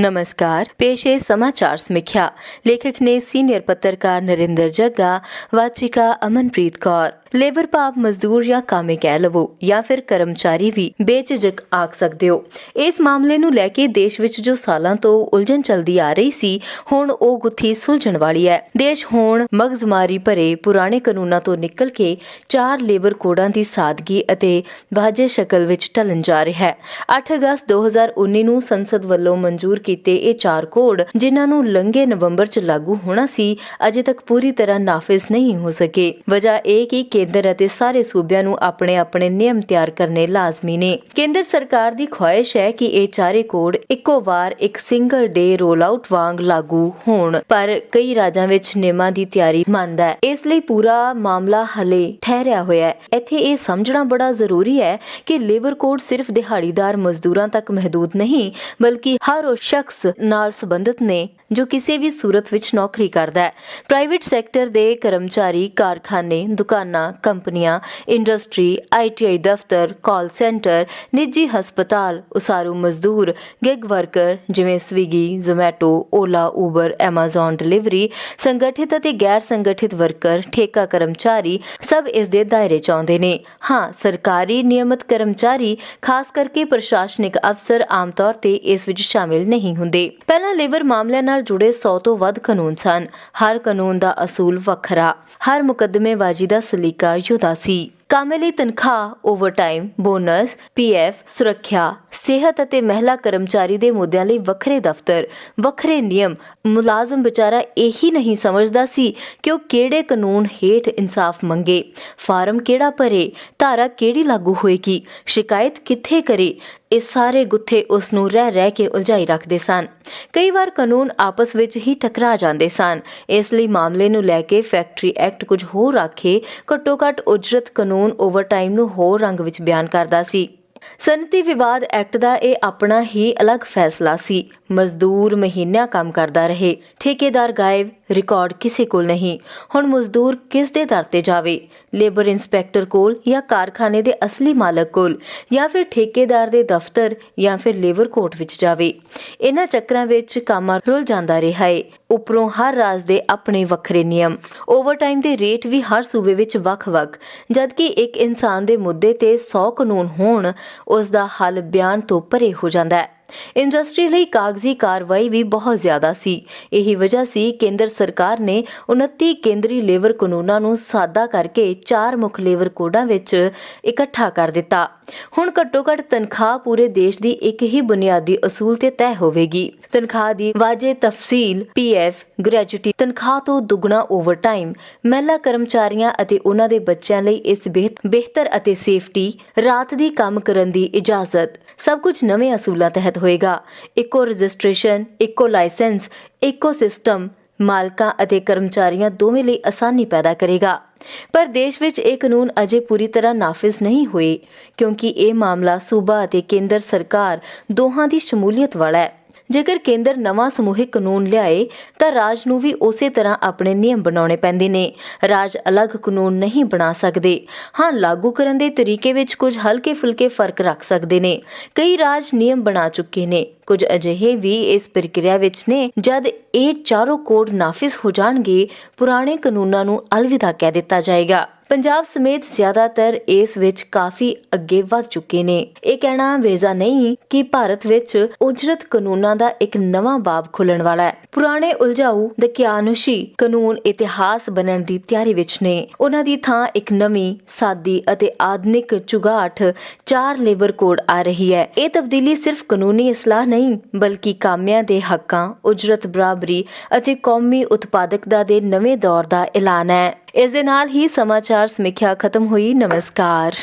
ਨਮਸਕਾਰ ਪੇਸ਼ ਹੈ ਸਮਾਚਾਰ ਸਮੀਖਿਆ ਲੇਖਕ ਨੇ ਸੀਨੀਅਰ ਪੱਤਰਕਾਰ ਨਰਿੰਦਰ ਜੱਗਾ ਵਾਚਿਕਾ ਅਮਨਪ੍ਰੀਤ ਕੌਰ ਲੇਬਰ ਭਾਵ ਮਜ਼ਦੂਰ ਜਾਂ ਕਾਮੇ ਕਹਿ ਲਵੋ, ਜਾਂ ਫਿਰ ਕਰਮਚਾਰੀ ਵੀ ਬੇਝਿਜਕ ਆਖ ਸਕਦੇ ਹੋ। ਇਸ ਮਾਮਲੇ ਨੂੰ ਲੈ ਕੇ ਦੇਸ਼ ਵਿੱਚ ਜੋ ਸਾਲਾਂ ਤੋਂ ਉਲਝਣ ਚਲਦੀ ਆ ਰਹੀ ਸੀ, ਹੁਣ ਉਹ ਗੁੱਥੀ ਸੁਲਝਣ ਵਾਲੀ ਹੈ। ਦੇਸ਼ ਹੁਣ ਮਗਜ਼ਮਾਰੀ ਭਰੇ ਪੁਰਾਣੇ ਕਾਨੂੰਨਾਂ ਤੋਂ ਨਿਕਲ ਕੇ ਚਾਰ ਲੇਬਰ ਕੋਡਾਂ ਦੀ ਸਾਦਗੀ ਅਤੇ ਵਾਜੇ ਸ਼ਕਲ ਵਿੱਚ ਢਲਣ ਜਾ ਰਿਹਾ ਹੈ। 8 ਅਗਸਤ 2019 ਨੂੰ ਸੰਸਦ ਵੱਲੋਂ ਮਨਜ਼ੂਰ ਕੀਤੇ ਇਹ ਚਾਰ ਕੋਡ, ਜਿਨ੍ਹਾਂ ਨੂੰ ਲੰਘੇ ਨਵੰਬਰ 'ਚ ਲਾਗੂ ਹੋਣਾ ਸੀ, ਅਜੇ ਤੱਕ ਪੂਰੀ ਤਰ੍ਹਾਂ ਨਾਫਿਜ਼ ਨਹੀਂ ਹੋ ਸਕੇ। ਵਜ੍ਹਾ ਇਹ ਕਿ ਕੇਂਦਰ ਅਤੇ ਸਾਰੇ ਸੂਬਿਆਂ ਨੂੰ ਆਪਣੇ ਆਪਣੇ ਨਿਯਮ ਤਿਆਰ ਕਰਨੇ ਲਾਜ਼ਮੀ ਨੇ। ਕੇਂਦਰ ਸਰਕਾਰ ਦੀ ਖੁਆਇਸ਼ ਹੈ ਕਿ ਇਹ ਚਾਰੇ ਕੋਡ ਇੱਕੋ ਵਾਰ ਇੱਕ ਸਿੰਗਲ ਡੇ ਰੋਲ ਆਊਟ ਵਾਂਗ ਲਾਗੂ ਹੋਣ। ਪਰ ਕਈ ਰਾਜਾਂ ਵਿੱਚ ਨਿਯਮਾਂ ਦੀ ਤਿਆਰੀ ਮੰਦ ਹੈ। ਇਸ ਲਈ ਪੂਰਾ ਮਾਮਲਾ ਹਲੇ ਠਹਿਰਿਆ ਹੋਇਆ ਹੈ। ਇੱਥੇ ਇਹ ਸਮਝਣਾ ਬੜਾ ਜ਼ਰੂਰੀ ਹੈ ਕਿ ਲੇਬਰ ਕੋਡ ਸਿਰਫ ਦਿਹਾੜੀਦਾਰ ਮਜ਼ਦੂਰਾਂ ਤੱਕ ਮਹਦੂਦ ਨਹੀਂ, ਬਲਕਿ ਹਰ ਉਹ ਸ਼ਖਸ ਨਾਲ ਸੰਬੰਧਿਤ ਨੇ ਜੋ ਕਿਸੇ ਵੀ ਸੂਰਤ ਵਿੱਚ ਨੌਕਰੀ ਕਰਦਾ ਹੈ। ਪ੍ਰਾਈਵੇਟ ਸੈਕਟਰ ਦੇ ਕਰਮਚਾਰੀ, ਕਾਰਖਾਨੇ, ਦੁਕਾਨਾਂ ਕੰਪਨੀਆਂ, ਇੰਡਸਟਰੀ ਆਈਟੀਆਈ ਦਫ਼ਤਰ, ਕਾਲ ਸੈਂਟਰ, ਨਿੱਜੀ ਹਸਪਤਾਲ, ਉਸਾਰੂ ਮਜ਼ਦੂਰ ਗਿਗ ਵਰਕਰ ਜਿਵੇਂ Swiggy, Zomato, Ola, Uber, Amazon delivery, ਸੰਗਠਿਤ ਅਤੇ ਗੈਰ ਸੰਗਠਿਤ ਵਰਕਰ, ਠੇਕਾ ਕਰਮਚਾਰੀ ਸਭ ਇਸ ਦੇ ਦਾਇਰੇ ਚ ਆਉਂਦੇ ਨੇ। ਹਾਂ, ਸਰਕਾਰੀ ਨਿਯਮਤ ਕਰਮਚਾਰੀ, ਖਾਸ ਕਰਕੇ ਪ੍ਰਸ਼ਾਸਨਿਕ ਅਫਸਰ ਆਮ ਤੌਰ ਤੇ ਇਸ ਵਿੱਚ ਸ਼ਾਮਿਲ ਨਹੀਂ ਹੁੰਦੇ। ਪਹਿਲਾਂ ਲੇਬਰ ਮਾਮਲਿਆਂ ਨਾਲ ਜੁੜੇ 100 ਤੋਂ ਵੱਧ ਕਾਨੂੰਨ ਸਨ। ਹਰ ਕਾਨੂੰਨ ਦਾ ਅਸੂਲ ਵੱਖਰਾ। ਹਰ ਮੁਕੱਦਮੇਬਾਜ਼ੀ ਦਾ ਸਲੀਕਾ ਯੁਦਾ ਸੀ ਕਾਮੇ ਲਈ ਤਨਖਾਹ ਓਵਰਟਾਈਮ ਬੋਨਸ ਪੀਐਫ ਸੁਰੱਖਿਆ, ਸਿਹਤ ਅਤੇ ਮਹਿਲਾ ਕਰਮਚਾਰੀ ਦੇ ਮੁੱਦਿਆਂ ਲਈ ਵੱਖਰੇ ਦਫ਼ਤਰ, ਵੱਖਰੇ ਨਿਯਮ, ਮੁਲਾਜ਼ਮ ਵਿਚਾਰਾ ਇਹੀ ਨਹੀਂ ਸਮਝਦਾ ਸੀ ਕਿ ਉਹ ਕਿਹੜੇ ਕਾਨੂੰਨ ਹੇਠ ਇਨਸਾਫ ਮੰਗੇ। ਫਾਰਮ ਕਿਹੜਾ ਭਰੇ, ਧਾਰਾ ਕਿਹੜੀ ਲਾਗੂ ਹੋਏਗੀ, ਸ਼ਿਕਾਇਤ ਕਿੱਥੇ ਕਰੇ, ਇਹ ਸਾਰੇ ਗੁੱਥੇ ਉਸ ਨੂੰ ਰਹਿ ਰਹਿ ਕੇ ਉਲਝਾਈ ਰੱਖਦੇ ਸਨ। ਕਈ ਵਾਰ ਕਾਨੂੰਨ ਆਪਸ ਵਿੱਚ ਹੀ ਟਕਰਾ ਜਾਂਦੇ ਸਨ। ਇਸ ਲਈ ਮਾਮਲੇ ਨੂੰ ਲੈ ਕੇ ਫੈਕਟਰੀ ਐਕਟ ਕੁਝ ਹੋਰ ਆਖੇ ਘੱਟੋ ਘੱਟ ਉਜਰਤ ਕਾਨੂੰਨ ਓਵਰਟਾਈਮ ਨੂੰ ਹੋਰ ਰੰਗ ਵਿੱਚ ਬਿਆਨ ਕਰਦਾ ਸੀ। ਸਨਤੀ ਵਿਵਾਦ ਐਕਟ ਦਾ ਇਹ ਆਪਣਾ ਹੀ ਅਲੱਗ ਫੈਸਲਾ ਸੀ। ਮਜ਼ਦੂਰ ਮਹੀਨਿਆਂ ਕੰਮ ਕਰਦਾ ਰਹੇ। ਠੇਕੇਦਾਰ ਗਾਇਬ, ਰਿਕਾਰਡ ਕਿਸੇ ਕੋਲ ਨਹੀਂ। ਹੁਣ ਮਜ਼ਦੂਰ ਕਿਸ ਦੇ ਦਰ ਤੇ ਜਾਵੇ? ਲੇਬਰ ਇਨਸਪੈਕਟਰ ਕੋਲ ਜਾਂ ਕਾਰਖਾਨੇ ਦੇ ਅਸਲੀ ਮਾਲਕ ਕੋਲ? ਜਾਂ ਫਿਰ ਠੇਕੇਦਾਰ ਦੇ ਦਫ਼ਤਰ ਜਾਂ ਫਿਰ ਲੇਬਰ ਕੋਰਟ ਵਿੱਚ ਜਾਵੇ? ਇਹਨਾਂ ਚੱਕਰਾਂ ਵਿੱਚ ਕੰਮ ਰੁਲ ਜਾਂਦਾ ਰਿਹਾ ਏ। ਉਪਰੋਂ ਹਰ ਰਾਜ ਦੇ ਆਪਣੇ ਵੱਖਰੇ ਨਿਯਮ। ਓਵਰਟਾਈਮ ਦੇ ਰੇਟ ਵੀ ਹਰ ਸੂਬੇ ਵਿੱਚ ਵੱਖ-ਵੱਖ। ਜਦਕਿ ਇੱਕ ਇਨਸਾਨ ਦੇ ਮੁੱਦੇ ਤੇ 100 ਕਾਨੂੰਨ ਹੋਣ, ਉਸ ਦਾ ਹੱਲ ਬਿਆਨ ਤੋਂ ਪਰੇ ਹੋ ਜਾਂਦਾ ਹੈ। ਇੰਡਸਟਰੀ ਲਈ ਕਾਗਜ਼ੀ ਕਾਰਵਾਈ ਵੀ ਬਹੁਤ ਜ਼ਿਆਦਾ ਸੀ। ਇਹੀ ਵਜ੍ਹਾ ਸੀ ਕੇਂਦਰ ਸਰਕਾਰ ਨੇ 29 ਕੇਂਦਰੀ ਲੇਬਰ ਕਾਨੂੰਨਾਂ ਨੂੰ ਸਾਦਾ ਕਰਕੇ ਚਾਰ ਮੁੱਖ ਲੇਬਰ ਕੋਡਾਂ ਵਿੱਚ ਇਕੱਠਾ ਕਰ ਦਿੱਤਾ। ਹੁਣ ਘੱਟੋ-ਘੱਟ ਤਨਖਾਹ ਪੂਰੇ ਦੇਸ਼ ਦੀ ਇੱਕ ਹੀ ਬੁਨਿਆਦੀ ਅਸੂਲ ਤੇ ਤੈਅ ਹੋਵੇਗੀ। ਤਨਖਾਹ ਦੀ ਵਾਜੇ ਤਫਸੀਲ ਪੀਐਫ ਗ੍ਰੈਜੂਟੀ ਤਨਖਾਹ ਤੋਂ ਦੁੱਗਣਾ ਓਵਰਟਾਈਮ, ਮਹਿਲਾ ਕਰਮਚਾਰੀਆਂ ਅਤੇ ਉਹਨਾਂ ਦੇ ਬੱਚਿਆਂ ਲਈ ਇਸ ਬਿਹਤ- ਬਿਹਤਰ ਅਤੇ ਸੇਫਟੀ, ਰਾਤ ਦੀ ਕੰਮ ਕਰਨ ਦੀ ਇਜਾਜ਼ਤ, ਸਭ ਕੁਝ ਨਵੇਂ ਅਸੂਲਾਂ ਤਹਿਤ ਹੋਏਗਾ। ਇੱਕੋ ਰਜਿਸਟ੍ਰੇਸ਼ਨ, ਇੱਕੋ ਲਾਇਸੈਂਸ, ਇੱਕੋ ਸਿਸਟਮ ਮਾਲਕਾਂ ਅਤੇ ਕਰਮਚਾਰੀਆਂ ਦੋਵੇਂ ਲਈ ਆਸਾਨੀ ਪੈਦਾ ਕਰੇਗਾ। ਪਰ ਦੇਸ਼ ਵਿੱਚ ਇਹ ਕਾਨੂੰਨ ਅਜੇ ਪੂਰੀ ਤਰ੍ਹਾਂ ਨਾਫਿਜ਼ ਨਹੀਂ ਹੋਏ, ਕਿਉਂਕਿ ਇਹ ਮਾਮਲਾ ਸੂਬਾ ਅਤੇ ਕੇਂਦਰ ਸਰਕਾਰ ਦੋਹਾਂ ਦੀ ਸ਼ਮੂਲੀਅਤ ਵਾਲਾ ਹੈ। ਜੇਕਰ ਕੇਂਦਰ ਨਵਾਂ ਸਮੂਹਿਕ ਕਾਨੂੰਨ ਲਿਆਏ, ਤਾਂ ਰਾਜ ਨੂੰ ਵੀ ਉਸੇ ਤਰ੍ਹਾਂ ਆਪਣੇ ਨਿਯਮ ਬਣਾਉਣੇ ਪੈਂਦੇ ਨੇ। ਰਾਜ ਅਲੱਗ ਕਾਨੂੰਨ ਨਹੀਂ ਬਣਾ ਸਕਦੇ। ਹਾਂ, ਲਾਗੂ ਕਰਨ ਦੇ ਤਰੀਕੇ ਵਿੱਚ ਕੁਝ ਹਲਕੇ ਫੁਲਕੇ ਫ਼ਰਕ ਰੱਖ ਸਕਦੇ ਨੇ। ਕਈ ਰਾਜ ਨਿਯਮ ਬਣਾ ਚੁੱਕੇ ਨੇ। ਕੁਝ ਅਜਿਹੇ ਵੀ ਇਸ ਪ੍ਰਕਿਰਿਆ ਵਿੱਚ ਨੇ, ਜਦ ਇਹ ਚਾਰੋਂ ਕੋਡ ਨਾਫਿਜ਼ ਹੋ ਜਾਣਗੇ, ਪੁਰਾਣੇ ਕਾਨੂੰਨਾਂ ਨੂੰ ਅਲਵਿਦਾ ਕਹਿ ਦਿੱਤਾ ਜਾਏਗਾ। ਪੰਜਾਬ ਸਮੇਤ ਜ਼ਿਆਦਾਤਰ ਇਸ ਵਿੱਚ ਕਾਫੀ ਅੱਗੇ ਵੱਧ ਚੁੱਕੇ ਨੇ। ਇਹ ਕਹਿਣਾ ਵੇਜ਼ਾ ਨਹੀਂ ਕਿ ਭਾਰਤ ਵਿੱਚ ਉਜਰਤ ਕਾਨੂੰਨਾਂ ਦਾ ਇੱਕ ਨਵਾਂ ਬਾਬ ਖੁੱਲਣ ਵਾਲਾ ਹੈ। ਪੁਰਾਣੇ ਉਲਝਾਊ, ਦਕਿਆਨੁਸ਼ੀ ਕਾਨੂੰਨ ਇਤਿਹਾਸ ਬਣਨ ਦੀ ਤਿਆਰੀ ਵਿੱਚ ਨੇ। ਉਹਨਾਂ ਦੀ ਥਾਂ ਇੱਕ ਨਵੀਂ, ਸਾਦੀ ਅਤੇ ਆਧੁਨਿਕ ਚੁਗਾਠ, ਚਾਰ ਲੇਬਰ ਕੋਡ ਆ ਰਹੀ ਹੈ। ਇਹ ਤਬਦੀਲੀ ਸਿਰਫ ਕਾਨੂੰਨੀ ਇਸਲਾਹ ਨਹੀਂ, ਬਲਕਿ ਕਾਮਿਆਂ ਦੇ ਹੱਕਾਂ, ਉਜਰਤ ਬਰਾਬਰੀ ਅਤੇ ਕੌਮੀ ਉਤਪਾਦਕਤਾ ਦੇ ਨਵੇਂ ਦੌਰ ਦਾ ਐਲਾਨ ਹੈ। ਇਸ ਦੇ ਨਾਲ ਹੀ ਸਮਾਚਾਰ ਸਮੀਖਿਆ ਖਤਮ ਹੋਈ। ਨਮਸਕਾਰ।